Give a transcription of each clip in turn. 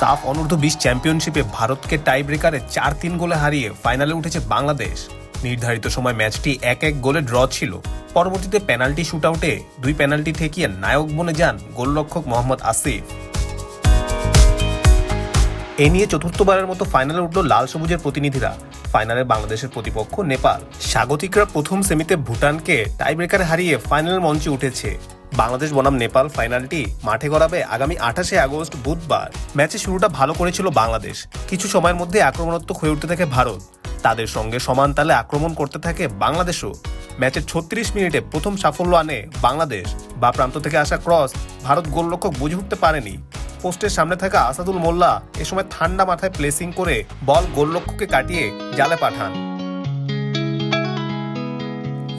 সাফ অনূর্ধ্ব বিশ চ্যাম্পিয়নশিপে ভারতকে টাই ব্রেকারে চার তিন গোলে হারিয়ে ফাইনালে উঠেছে বাংলাদেশ। নির্ধারিত সময় ম্যাচটি এক এক গোলে ড্র ছিল। পরবর্তীতে পেনাল্টি শুটআউটে দুই পেনাল্টি ঠেকিয়ে নায়ক বনে যান গোলরক্ষক মোহাম্মদ আসিফ। এ নিয়ে চতুর্থবারের মতো ফাইনালে উঠল লাল সবুজের প্রতিনিধিরা। ফাইনালে বাংলাদেশের প্রতিপক্ষ নেপাল। স্বাগতিকরা প্রথম সেমিতে ভুটানকে টাইব্রেকারে হারিয়ে ফাইনালের মঞ্চে উঠেছে। বাংলাদেশ, বনাম, নেপাল ফাইনালটি মাঠে গড়াবে আগামী আঠাশে আগস্ট বুধবার। ম্যাচের শুরুটা ভালো করেছিল বাংলাদেশ। কিছু সময়ের মধ্যে আক্রমণাত্মক হয়ে উঠতে থাকে ভারত। তাদের সঙ্গে সমান তালে আক্রমণ করতে থাকে বাংলাদেশও। ম্যাচের ছত্রিশ মিনিটে প্রথম সাফল্য আনে বাংলাদেশ। বা প্রান্ত থেকে আসা ক্রস ভারত গোলরক্ষক বুঝে উঠতে পারেনি। পোস্টের সামনে থাকা আসাদুল মোল্লা এ সময় ঠান্ডা মাথায় প্লেসিং করে বল গোলরক্ষককে কাটিয়ে জালে পাঠান।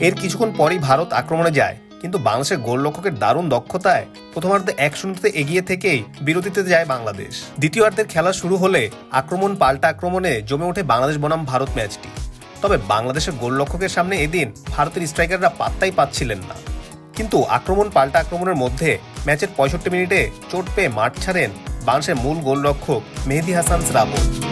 এর কিছুক্ষণ পরই ভারত আক্রমণে যায়। কিন্তু বাংলাদেশের গোলরক্ষকের দারুণ দক্ষতায় প্রথমার্ধে এক শূন্যতে এগিয়ে থেকেই বিরতিতে যায় বাংলাদেশ। দ্বিতীয়ার্ধের খেলা শুরু হলে আক্রমণ পাল্টা আক্রমণে জমে ওঠে বাংলাদেশ বনাম ভারত ম্যাচটি। তবে বাংলাদেশের গোলরক্ষকের সামনে এদিন ভারতের স্ট্রাইকাররা পাত্তাই পাচ্ছিলেন না। কিন্তু আক্রমণ পাল্টা আক্রমণের মধ্যে ম্যাচের পঁয়ষট্টি মিনিটে চোট পেয়ে মাঠ ছাড়েন বাংলাদেশের মূল গোলরক্ষক মেহেদি হাসান শ্রাবণ।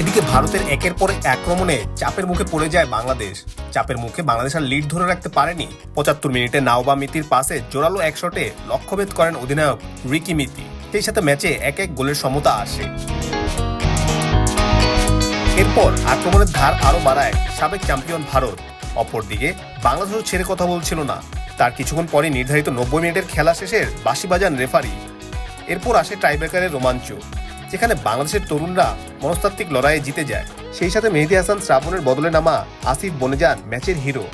এদিকে ভারতের একের পর আক্রমণে চাপের মুখে পড়ে যায় বাংলাদেশ। চাপের মুখে বাংলাদেশ আর লিড ধরে রাখতে পারেনি। পঁচাত্তর মিনিটে নাওবা মিতির পাশে জোরালো এক শটে লক্ষ্যভেদ করেন অধিনায়ক রিকি মিতি। সেই সাথে ম্যাচে এক এক গোলের সমতা আসে। এরপর আক্রমণের ধার আরও বাড়ায় সাবেক চ্যাম্পিয়ন ভারত। অপরদিকে বাংলাদেশও ছেড়ে কথা বলছিল না, তার কিছুক্ষণ পরে নির্ধারিত নব্বই মিনিটের খেলা শেষের বাঁশি বাজান রেফারি। এরপর আসে টাইব্রেকারের রোমাঞ্চ। যেখানে বাংলাদেশের তরুণরা মনস্তাত্ত্বিক লড়াইয়ে জিতে যায়। সেই সাথে মেহেদি হাসান শ্রাবণের বদলে নামা আসিফ বনেজান ম্যাচের হিরো।